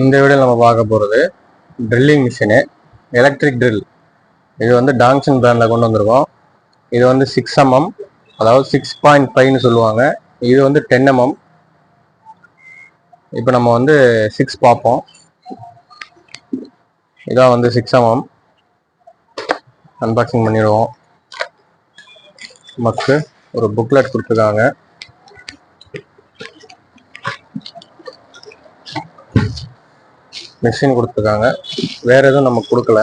இந்த வீடியோ நம்ம பார்க்க போகிறது ட்ரில்லிங் மிஷினு எலக்ட்ரிக் ட்ரில் இது வந்து டாங்ஷன் பிராண்டில் கொண்டு வந்திருக்கோம். இது வந்து சிக்ஸ் எம்எம் அதாவது சிக்ஸ் பாயிண்ட் ஃபைவ்னு சொல்லுவாங்க. இது வந்து டென் எம்எம் இப்போ நம்ம வந்து சிக்ஸ் பார்ப்போம். இதான் வந்து சிக்ஸ் எம்எம் அன்பாக்சிங் பண்ணிடுவோம். நமக்கு ஒரு புக்லெட் கொடுத்துருக்காங்க. மிஷின் கொடுத்துருக்காங்க. வேற எதுவும் நமக்கு கொடுக்கல.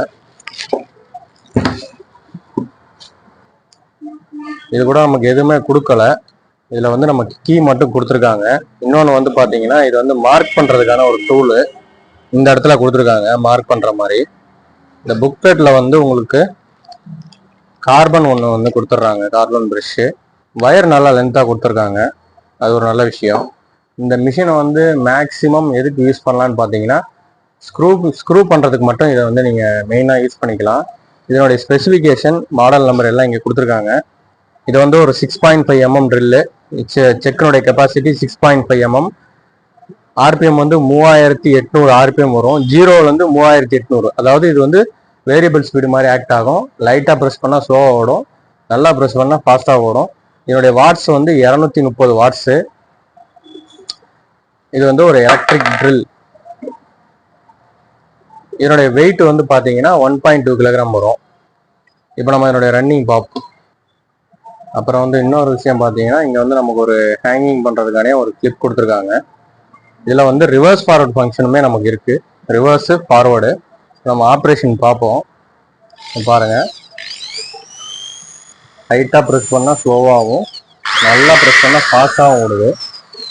இது கூட நமக்கு எதுவுமே கொடுக்கல. இதில் வந்து நமக்கு கீ மட்டும் கொடுத்துருக்காங்க. இன்னொன்று வந்து பார்த்தீங்கன்னா இது வந்து மார்க் பண்ணுறதுக்கான ஒரு டூலு இந்த இடத்துல கொடுத்துருக்காங்க. மார்க் பண்ணுற மாதிரி. இந்த புக்லெட்டில் வந்து உங்களுக்கு கார்பன் ஒன்று வந்து கொடுத்துட்றாங்க கார்பன் ப்ரஷ்ஷு வயர் நல்லா லென்த்தாக கொடுத்துருக்காங்க. அது ஒரு நல்ல விஷயம். இந்த மிஷினை வந்து மேக்ஸிமம் எதுக்கு யூஸ் பண்ணலான்னு பார்த்தீங்கன்னா ஸ்க்ரூ ஸ்க்ரூ பண்ணுறதுக்கு மட்டும் இதை வந்து நீங்கள் மெயினாக யூஸ் பண்ணிக்கலாம். இதனுடைய ஸ்பெசிஃபிகேஷன் மாடல் நம்பர் எல்லாம் இங்கே கொடுத்துருக்காங்க. இது வந்து ஒரு six point five mm drill செக்கனுடைய capacity six point five mm RPM வந்து மூவாயிரத்தி எட்நூறு ஆர்பிஎம் வரும். ஜீரோலேருந்து மூவாயிரத்தி எட்நூறு. அதாவது இது வந்து வேரியபிள் ஸ்பீடு மாதிரி ஆக்ட் ஆகும். லைட்டாக ப்ரெஸ் பண்ணால் ஸ்லோவாக ஓடும். நல்லா ப்ரெஸ் பண்ணால் ஃபாஸ்ட்டாக ஓடும். இதனுடைய வாட்ஸ் வந்து இரநூத்தி முப்பது வாட்ஸு இது வந்து ஒரு எலக்ட்ரிக் ட்ரில் இதனுடைய வெயிட் வந்து பார்த்தீங்கன்னா ஒன் பாயிண்ட் டூ கிலோகிராம் வரும். இப்போ நம்ம இதனுடைய ரன்னிங் பார்ப்போம் அப்புறம் வந்து இன்னொரு விஷயம் பார்த்தீங்கன்னா இங்கே வந்து நமக்கு ஒரு ஹேங்கிங் பண்ணுறதுக்கானே ஒரு கிளிப் கொடுத்துருக்காங்க. இதில் வந்து ரிவர்ஸ் ஃபார்வர்ட் ஃபங்க்ஷனுமே நமக்கு இருக்குது ரிவர்ஸு ஃபார்வர்டு நம்ம ஆப்ரேஷன் பார்ப்போம் பாருங்கள் ஹைட்டாக ப்ரெஸ் பண்ணால் ஸ்லோவாகவும் நல்லா ப்ரெஸ் பண்ணால் ஃபாஸ்ட்டாகவும் ஓடுது.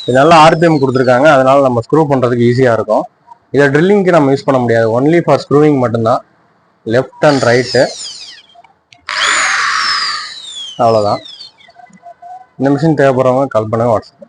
இது நல்லா ஆர்பிஎம் கொடுத்துருக்காங்க. அதனால் நம்ம ஸ்க்ரூ பண்ணுறதுக்கு ஈஸியாக இருக்கும். இதை ட்ரில்லிங்க்கு நம்ம யூஸ் பண்ண முடியாது. ஒன்லி ஃபார் ஸ்க்ரூவிங் மட்டும்தான். லெஃப்ட் அண்ட் ரைட்டு அவ்வளோதான் இந்த மிஷின் தேவைப்படுறவங்க கால் பண்ணுங்கள் வாட்ஸ்அப்